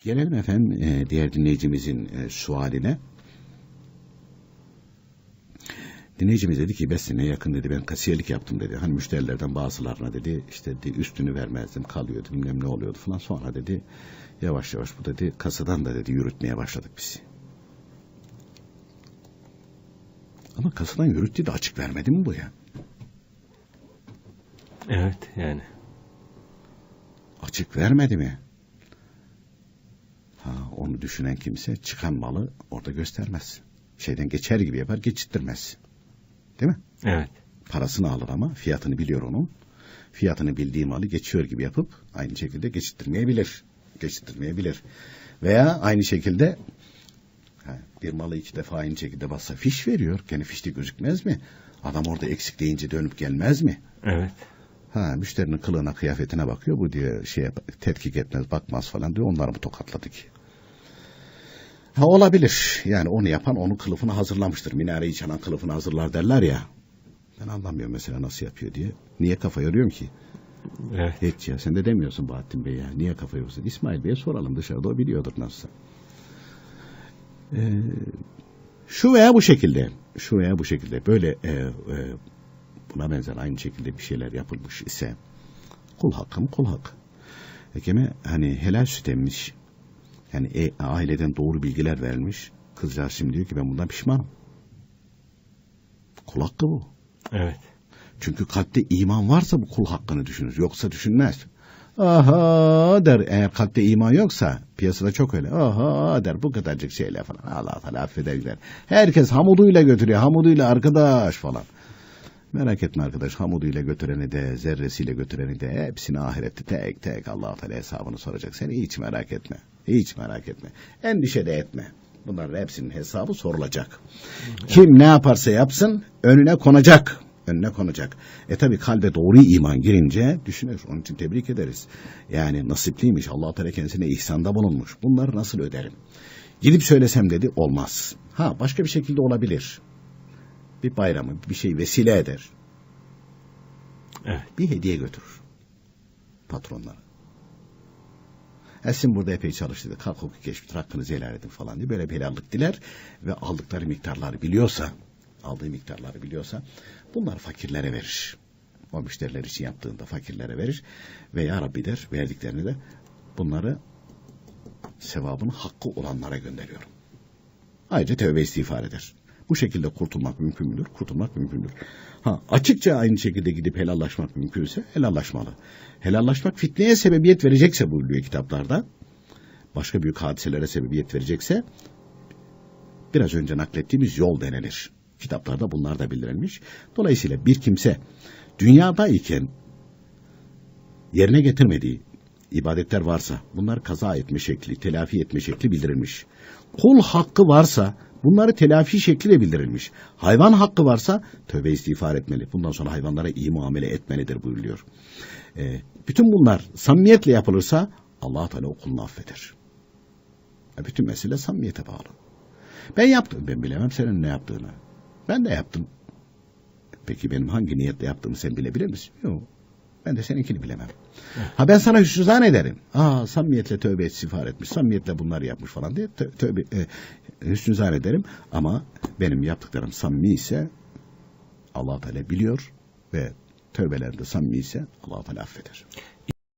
Gelelim efendim e, diğer dinleyicimizin e, sualine. Dinleyicimiz dedi ki 5 sene yakın dedi ben kasiyerlik yaptım dedi. Hani müşterilerden bazılarına dedi işte dedi, üstünü vermezdim kalıyordu bilmem ne oluyordu falan. Sonra dedi yavaş yavaş bu dedi kasadan da dedi yürütmeye başladık biz. Ama kasadan yürüttü de açık vermedi mi bu ya? Evet yani. Açık vermedi mi? Onu düşünen kimse çıkan malı orada göstermez. Şeyden geçer gibi yapar geçittirmez. Değil mi? Evet. Parasını alır ama fiyatını biliyor onun. Fiyatını bildiği malı geçiyor gibi yapıp aynı şekilde geçittirmeyebilir. Geçittirmeyebilir. Veya aynı şekilde bir malı iki defa aynı şekilde bassa fiş veriyor. Gene fişte gözükmez mi? Adam orada eksik deyince dönüp gelmez mi? Evet. Ha müşterinin kılığına kıyafetine bakıyor. Bu diye şey tetkik etmez bakmaz falan diyor. Onları mı tokatladık? Ha olabilir. Yani onu yapan onun kılıfını hazırlamıştır. Minareyi çalan kılıfını hazırlar derler ya. Ben anlamıyorum mesela nasıl yapıyor diye. Niye kafa yoruyorum ki? Evet. Hiç ya sen de demiyorsun Bahattin Bey ya. Niye kafa yoruyorsun? İsmail Bey'e soralım dışarıda o biliyordur nasılsa. Ee, şu veya bu şekilde. Şu veya bu şekilde. Böyle e, e, buna benzer aynı şekilde bir şeyler yapılmış ise kul hakkı mı kul hakkı. Hakeme hani helal süt emmiş. Yani e, aileden doğru bilgiler verilmiş. Kızcağız şimdi diyor ki ben bundan pişmanım. Kul hakkı bu. Evet. Çünkü kalpte iman varsa bu kul hakkını düşünür. Yoksa düşünmez. Aha der. Eğer kalpte iman yoksa piyasada çok öyle. Aha der bu kadarcık şeyler falan. Allah Teala affeder gider. Herkes hamuduyla götürüyor. Hamuduyla arkadaş falan. Merak etme arkadaş hamuduyla götüreni de zerresiyle götüreni de hepsini ahirette tek tek allah Teala hesabını soracak. Sen hiç merak etme. Hiç merak etme. Endişe de etme. Bunların hepsinin hesabı sorulacak. Kim ne yaparsa yapsın önüne konacak. Önüne konacak. E tabi kalbe doğru iman girince düşünür. Onun için tebrik ederiz. Yani nasipliymiş. allah Teala kendisine ihsanda bulunmuş. Bunları nasıl öderim? Gidip söylesem dedi olmaz. Ha başka bir şekilde olabilir. Bir bayramı bir şey vesile eder. Evet. Bir hediye götürür. Patronlara. Esin burada epey çalıştı. Kalk hukuki geçmiş hakkınızı helal edin falan diye böyle bir helallik diler ve aldıkları miktarları biliyorsa aldığı miktarları biliyorsa bunlar fakirlere verir. O müşteriler için yaptığında fakirlere verir ve ya Rabbi der verdiklerini de bunları sevabını hakkı olanlara gönderiyorum. Ayrıca tövbe istiğfar eder. Bu şekilde kurtulmak mümkün müdür? Kurtulmak mümkündür. Ha, açıkça aynı şekilde gidip helallaşmak mümkünse helallaşmalı. Helallaşmak fitneye sebebiyet verecekse buyuruyor kitaplarda. Başka büyük hadiselere sebebiyet verecekse biraz önce naklettiğimiz yol denilir. Kitaplarda bunlar da bildirilmiş. Dolayısıyla bir kimse dünyadayken yerine getirmediği ibadetler varsa bunlar kaza etme şekli, telafi etme şekli bildirilmiş. Kul hakkı varsa bunları telafi şekli de bildirilmiş. Hayvan hakkı varsa tövbe istiğfar etmeli. Bundan sonra hayvanlara iyi muamele etmelidir buyuruyor. Ee, bütün bunlar samimiyetle yapılırsa allah Teala o kulunu affeder. E, bütün mesele samimiyete bağlı. Ben yaptım. Ben bilemem senin ne yaptığını. Ben de yaptım. Peki benim hangi niyetle yaptığımı sen bilebilir misin? Yok. Ben de seninkini bilemem. Ha ben sana hüsnüzan ederim. Aa samimiyetle tövbe istiğfar etmiş. Samimiyetle bunları yapmış falan diye tö- tövbe e, hüsnüzan ederim. Ama benim yaptıklarım samimi ise allah Teala biliyor ve tövbelerinde samimi ise allah Teala affeder.